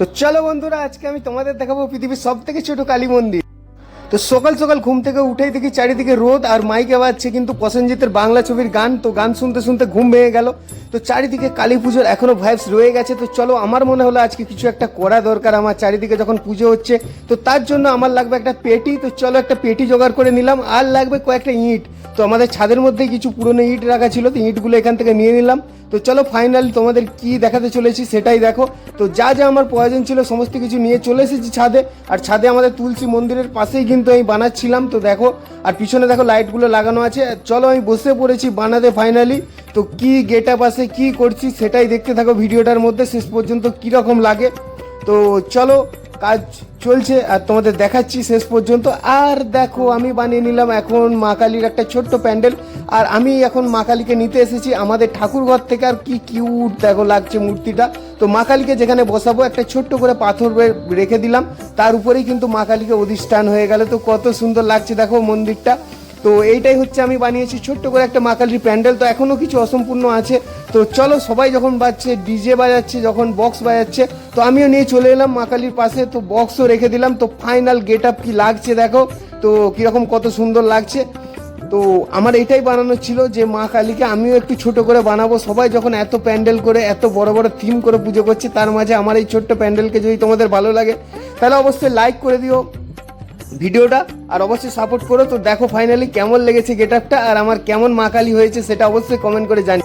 তো চলো বন্ধুরা, আজকে আমি তোমাদের দেখাবো পৃথিবীর সব থেকে ছোট কালী মন্দির। তো সকাল সকাল ঘুম থেকে উঠেই দেখি চারিদিকে রোদ আর মাইকে বাজছে কিন্তু প্রসেনজিতের বাংলা ছবির গান, তো গান শুনতে শুনতে ঘুম ভেঙে গেল। তো চারিদিকে কালী পুজোর এখনও ভাইবস রয়ে গেছে, তো চলো আমার মনে হলো আজকে কিছু একটা করা দরকার আমার চারিদিকে যখন পুজো হচ্ছে। তো তার জন্য আমার লাগবে একটা পেটি, তো চলো একটা পেটি জোগাড় করে নিলাম, আর লাগবে কয়েকটা ইট। তো আমাদের ছাদের মধ্যে কিছু পুরনো ইট রাখা ছিল, তো ইটগুলো এখান থেকে নিয়ে নিলাম। তো চলো ফাইনালি তোমাদের কি দেখাতে চলেছি সেটাই দেখো। তো যা যা আমার প্রয়োজন ছিল সমস্ত কিছু নিয়ে চলে এসেছি ছাদে। আর ছাদে আমাদের তুলসী মন্দিরের পাশেই কিন্তু আমি বানাচ্ছিলাম, তো দেখো। আর পিছনে দেখো লাইটগুলো লাগানো আছে। চলো আমি বসে পড়েছি বানাতে ফাইনালি তো কি গেট আপ আছে, কি করছি সেটাই দেখতে থাকো ভিডিওটার মধ্যে, শেষ পর্যন্ত কীরকম লাগে। তো চলো কাজ চলছে আর তোমাদের দেখাচ্ছি শেষ পর্যন্ত। আর দেখো, আমি বানিয়ে নিলাম এখন মা কালীর একটা ছোট্ট প্যান্ডেল। আর আমি এখন মা কালীকে নিতে এসেছি আমাদের ঠাকুর ঘর থেকে। আর কি কিউট দেখো লাগছে মূর্তিটা। তো মা কালীকে যেখানে বসাবো, একটা ছোট্ট করে পাথর রেখে দিলাম। তার উপরেই কিন্তু মা কালীকে অধিষ্ঠান হয়ে গেল। তো কত সুন্দর লাগছে দেখো মন্দিরটা। তো এইটাই হচ্ছে আমি বানিয়েছি, ছোট্ট করে একটা মা কালীর প্যান্ডেল, তো এখনও কিছু অসম্পূর্ণ আছে। তো চলো সবাই যখন বাজছে, ডিজে বাজাচ্ছে, যখন বক্স বাজাচ্ছে, তো আমিও নিয়ে চলে এলাম মা কালীর পাশে, তো বক্সও রেখে দিলাম। তো ফাইনাল গেট আপ কি লাগছে দেখো, তো কীরকম কত সুন্দর লাগছে। তো আমার এটাই বানানো ছিল যে মা কালীকে আমিও একটু ছোট করে বানাবো। সবাই যখন এত প্যান্ডেল করে, এত বড় বড় থিম করে পুজো করছে, তার মাঝে আমার এই ছোট্ট প্যান্ডেলকে যদি তোমাদের ভালো লাগে, তাহলে অবশ্যই লাইক করে দিও। ভিডিওটা, আর অবশ্যই সাপোর্ট করো। তো দেখো ফাইনালি কেমন লেগেছে গেট আর আমার কেমন মাকালি হয়েছে সেটা অবশ্যই কমেন্ট করে জানি